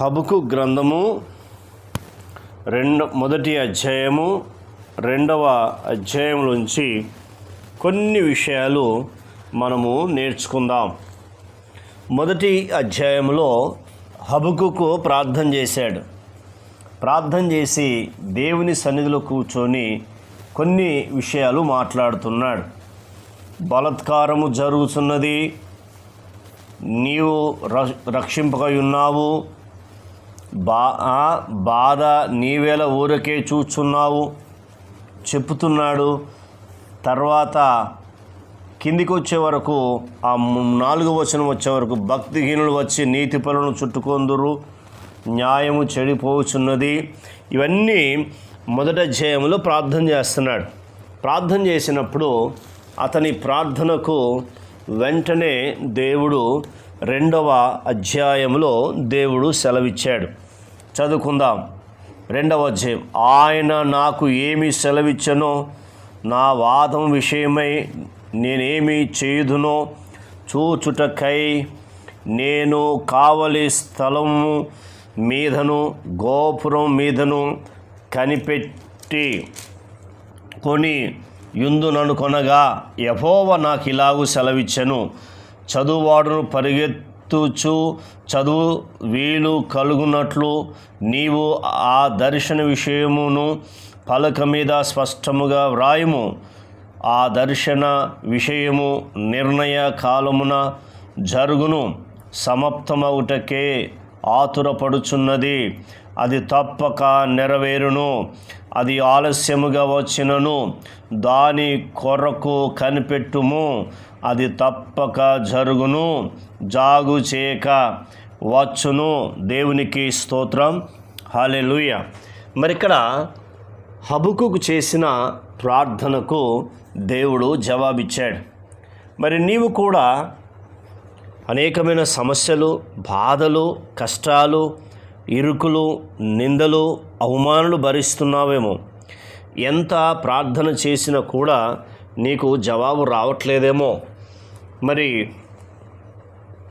హబుకు గ్రంథము రెండు మొదటి అధ్యాయము రెండవ అధ్యాయం నుంచి కొన్ని విషయాలు మనము నేర్చుకుందాం. మొదటి అధ్యాయంలో హబుకుకు ప్రార్థన చేశాడు. ప్రార్థన చేసి దేవుని సన్నిధిలో కూర్చొని కొన్ని విషయాలు మాట్లాడుతున్నాడు. బలత్కారము జరుగుతున్నది నీవు ర- రక్షింపకై ఉన్నావు బా ఆ బాధ నీవేళ ఊరకే చూచున్నావు చెప్తున్నాడు తర్వాత కిందికి వచ్చే వరకు ఆ నాలుగు వచనం వచ్చే వరకు భక్తిహీనులు వచ్చి నీతి పనులను చుట్టుకొందురు న్యాయము చెడిపోచున్నది. ఇవన్నీ మొదట అధ్యాయంలో ప్రార్థన చేస్తున్నాడు. ప్రార్థన చేసినప్పుడు అతని ప్రార్థనకు వెంటనే దేవుడు రెండవ అధ్యాయంలో దేవుడు సెలవిచ్చాడు. చదువుకుందాం. రెండవ అధ్యాయం. ఆయన నాకు ఏమి సెలవిచ్చనో నా వాదం విషయమై నేనేమి చేయుదునో చూచుటకై నేను కావలి స్థలము మీదను గోపురం మీదను కనిపెట్టి కొని యుందుననుకొనగా యహోవ నాకు ఇలాగూ సెలవిచ్చను. చదువువాడును పరిగెత్తుచు చదువు వీలు కలుగునట్లు నీవు ఆ దర్శన విషయమును పలక మీద స్పష్టముగా వ్రాయము. ఆ దర్శన విషయము నిర్ణయ కాలమున జరుగును. సమాప్తమవుటకే ఆతురపడుచున్నది. అది తప్పక నెరవేరును. అది ఆలస్యముగా వచ్చినను. దాని కొరకు కనిపెట్టుము. అది తప్పక జరుగును. జాగు చేయక వచ్చును. దేవునికి స్తోత్రం. హాలెలుయ మరి ఇక్కడ హబుకుకు చేసిన ప్రార్థనకు దేవుడు జవాబిచ్చాడు. మరి నీవు కూడా అనేకమైన సమస్యలు బాధలు కష్టాలు ఇరుకులు నిందలు అవమానాలు భరిస్తున్నావేమో. ఎంత ప్రార్థన చేసినా కూడా నీకు జవాబు రావట్లేదేమో. మరి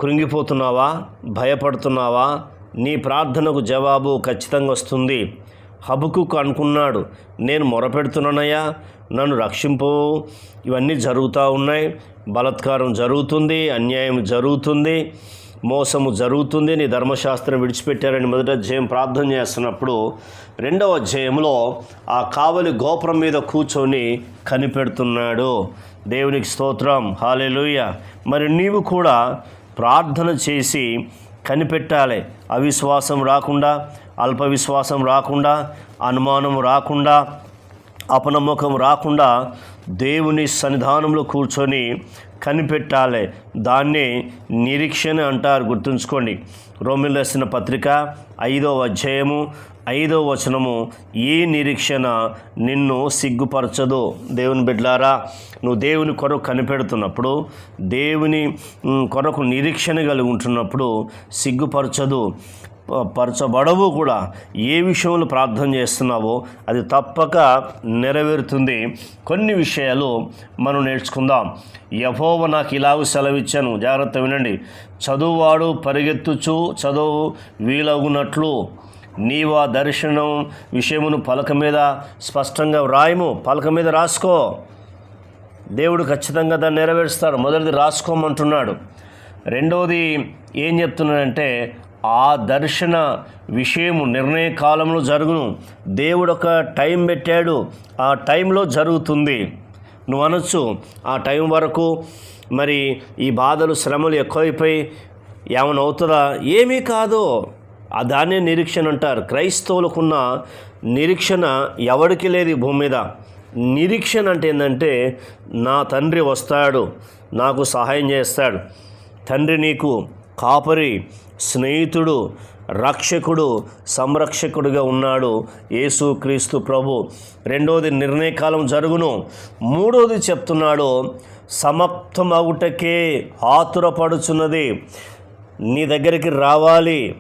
కృంగిపోతున్నావా? భయపడుతున్నావా? నీ ప్రార్థనకు జవాబు ఖచ్చితంగా వస్తుంది. హబుకు అనుకున్నాడు నేను మొరపెడుతున్నానయ్యా నన్ను రక్షింపు. ఇవన్నీ జరుగుతూ ఉన్నాయి. బలత్కారం జరుగుతుంది అన్యాయం జరుగుతుంది. మోసము జరుగుతుంది నీ ధర్మశాస్త్రం విడిచిపెట్టారని మొదట అధ్యాయం ప్రార్థన చేస్తున్నప్పుడు రెండవ అధ్యాయంలో ఆ కావలి గోపురం మీద కూర్చొని కనిపెడుతున్నాడు. దేవునికి స్తోత్రం. హాలెలూయ మరి నీవు కూడా ప్రార్థన చేసి కనిపెట్టాలి. అవిశ్వాసం రాకుండా అల్ప విశ్వాసం రాకుండా అనుమానం రాకుండా అపనమ్మకం రాకుండా దేవుని సన్నిధానంలో కూర్చొని కనిపెట్టాలి. దాన్ని నిరీక్షణ అంటారు. గుర్తుంచుకోండి. రోమిల్ రాసిన పత్రిక ఐదవ అధ్యాయము ఐదవ వచనము ఈ నిరీక్షణ నిన్ను సిగ్గుపరచదు. దేవుని బిడ్లారా నువ్వు దేవుని కొరకు కనిపెడుతున్నప్పుడు దేవుని కొరకు నిరీక్షణ కలిగి ఉంటున్నప్పుడు సిగ్గుపరచదు. పరచబడవు కూడా. ఏ విషయంలో ప్రార్థన చేస్తున్నావో అది తప్పక నెరవేరుతుంది. కొన్ని విషయాలు మనం నేర్చుకుందాం. యహోవ నాకు ఇలాగ సెలవిచ్చాను. జాగ్రత్త వినండి. చదువువాడు పరిగెత్తుచు చదువు వీలగునట్లు నీవు ఆ దర్శనం విషయమును పలక మీద స్పష్టంగా వ్రాయము. పలక మీద రాసుకో. దేవుడు ఖచ్చితంగా దాన్ని నెరవేరుస్తాడు. మొదటిది రాసుకోమంటున్నాడు. రెండవది ఏం చెప్తున్నాడంటే ఆ దర్శన విషయము నిర్ణయ కాలంలో జరుగును. దేవుడు ఒక టైం పెట్టాడు. ఆ టైంలో జరుగుతుంది. నువ్వు అనొచ్చు ఆ టైం వరకు మరి ఈ బాధలు శ్రమలు ఎక్కువైపోయి ఏమైనా అవుతుందా ఏమీ కాదు. ఆ దాన్నే నిరీక్షణ అంటారు. క్రైస్తవులకున్న నిరీక్షణ ఎవరికి లేదు భూమి మీద. నిరీక్షణ అంటే ఏంటంటే నా తండ్రి వస్తాడు నాకు సహాయం చేస్తాడు. తండ్రి నీకు కాపరి స్నేహితుడు రక్షకుడు సంరక్షకుడుగా ఉన్నాడు యేసు క్రీస్తు ప్రభు. రెండోది నిర్ణయకాలం జరుగును. మూడోది చెప్తున్నాడు సమాప్తమగుటకే ఆతురపడుచున్నది. నీ దగ్గరికి రావాలి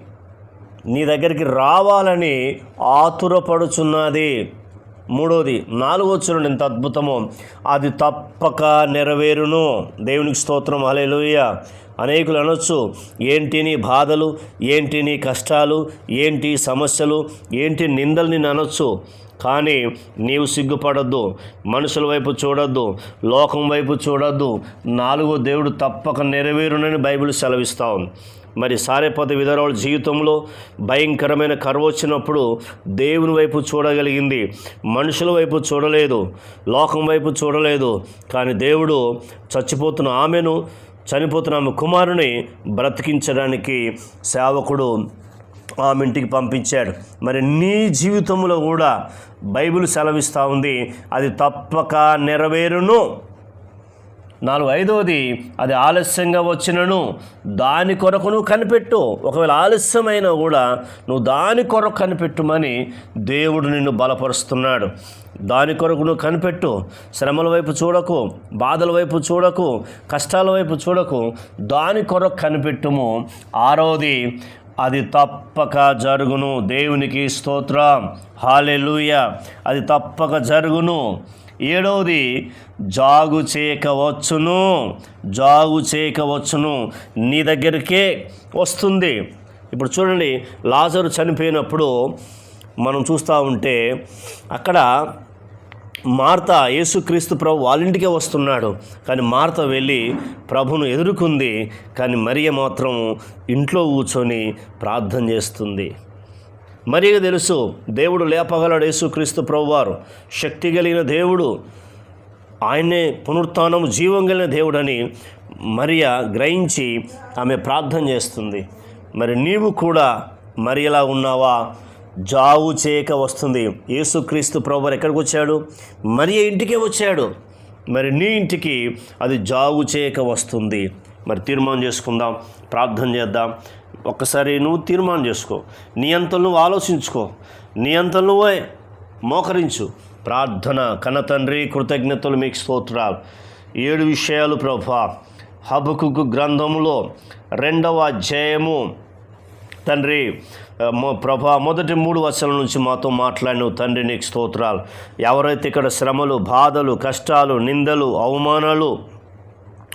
నీ దగ్గరికి రావాలని ఆతురపడుచున్నది. మూడోది నాలుగో చూడండి ఎంత అద్భుతమో. అది తప్పక నెరవేరును. దేవునికి స్తోత్రం హల్లెలూయా. అనేకులు అనొచ్చు ఏంటి నీ బాధలు ఏంటి నీ కష్టాలు ఏంటి సమస్యలు ఏంటి నిందలు నేను అనొచ్చు. కానీ నీవు సిగ్గుపడద్దు మనుషుల వైపు చూడొద్దు లోకం వైపు చూడొద్దు. నాలుగో దేవుడు తప్పక నెరవేరునని బైబిల్ సెలవిస్తా. మరి సారేపతి విధరావుల జీవితంలో భయంకరమైన కరువు వచ్చినప్పుడు దేవుని వైపు చూడగలిగింది మనుషుల వైపు చూడలేదు లోకం వైపు చూడలేదు. కానీ దేవుడు చచ్చిపోతున్న ఆమెను చనిపోతున్న ఆమె కుమారుని బ్రతికించడానికి సేవకుడు ఆమె ఇంటికి పంపించాడు. మరి నీ జీవితంలో కూడా బైబిల్ సెలవిస్తూ ఉంది అది తప్పక నెరవేరును. నాలుగు ఐదవది అది ఆలస్యంగా వచ్చినను దాని కొరకు నువ్వు కనిపెట్టు. ఒకవేళ ఆలస్యమైనా కూడా నువ్వు దాని కొరకు కనిపెట్టుమని దేవుడు నిన్ను బలపరుస్తున్నాడు. దాని కొరకు నువ్వు కనిపెట్టు. శ్రమల వైపు చూడకు బాధల వైపు చూడకు కష్టాల వైపు చూడకు దాని కొరకు కనిపెట్టుము. ఆరోది అది తప్పక జరుగును. దేవునికి స్తోత్రం. హాలెలూయ అది తప్పక జరుగును. ఏడవది జాగు చేయకవచ్చును జాగు చేయకవచ్చును నీ దగ్గరికే వస్తుంది. ఇప్పుడు చూడండి లాజరు చనిపోయినప్పుడు మనం చూస్తూ ఉంటే అక్కడ మార్త యేసుక్రీస్తు ప్రభు వాళ్ళ ఇంటికే వస్తున్నాడు. కానీ మార్త వెళ్ళి ప్రభును ఎదుర్కొంది. కానీ మరియ మాత్రం ఇంట్లో కూర్చొని ప్రార్థన చేస్తుంది. మరియకు తెలుసు దేవుడు లేపగలడు యేసుక్రీస్తు ప్రభువారు శక్తి కలిగిన దేవుడు ఆయనే పునరుత్నం జీవం కలిగిన దేవుడని మరియ గ్రహించి ఆమె ప్రార్థన చేస్తుంది. మరి నీవు కూడా మరియలా ఉన్నావా? జావు చేయక వస్తుంది. యేసుక్రీస్తు ప్రభు ఎక్కడికి వచ్చాడు? మరి ఇంటికే వచ్చాడు? మరి నీ ఇంటికి అది జాగు చేయక వస్తుంది. మరి తీర్మానం చేసుకుందాం ప్రార్థన చేద్దాం. ఒక్కసారి నువ్వు తీర్మానం చేసుకో. నీ అంతలు నువ్వు ఆలోచించుకో. నీ అంతలు నువ్వే మోకరించు. ప్రార్థన కనతండ్రి కృతజ్ఞతలు మీకు స్తోత్రాలు. ఏడు విషయాలు ప్రభా. హబుకు గ్రంథములో రెండవ అధ్యాయము. తండ్రి ప్రభా మొదటి మూడు వర్షాల నుంచి మాతో మాట్లాడిన తండ్రి నీకు స్తోత్రాలు. ఎవరైతే ఇక్కడ శ్రమలు బాధలు కష్టాలు నిందలు అవమానాలు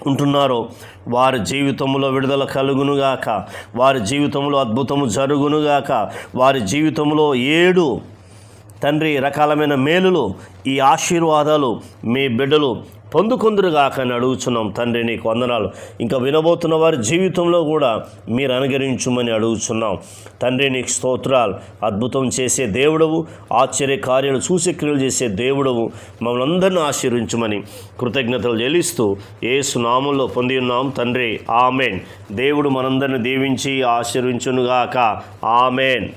ఉంటున్నారో వారి జీవితంలో విడుదల కలుగునుగాక వారి జీవితంలో అద్భుతము జరుగునుగాక వారి జీవితంలో ఏడు తండ్రి రకాలమైన మేలులు ఈ ఆశీర్వాదాలు మీ బిడ్డలు పొందుకుందురుగాక అడుగుచున్నాం. తండ్రి నీకు వందనాలు. ఇంకా వినబోతున్న వారి జీవితంలో కూడా మీరు అనుగరించుమని అడుగుచున్నాం. తండ్రి నీకు స్తోత్రాలు. అద్భుతం చేసే దేవుడవు. ఆశ్చర్య కార్యాలు చూసే క్రియలు చేసే దేవుడవు. మమ్మల్ని అందరినీ ఆశీర్వించమని కృతజ్ఞతలు చెల్లిస్తూ ఏసు నామంలో పొంది ఉన్నాం. తండ్రి ఆమెన్. దేవుడు మనందరిని దీవించి ఆశీర్వించునుగాక. ఆమెన్.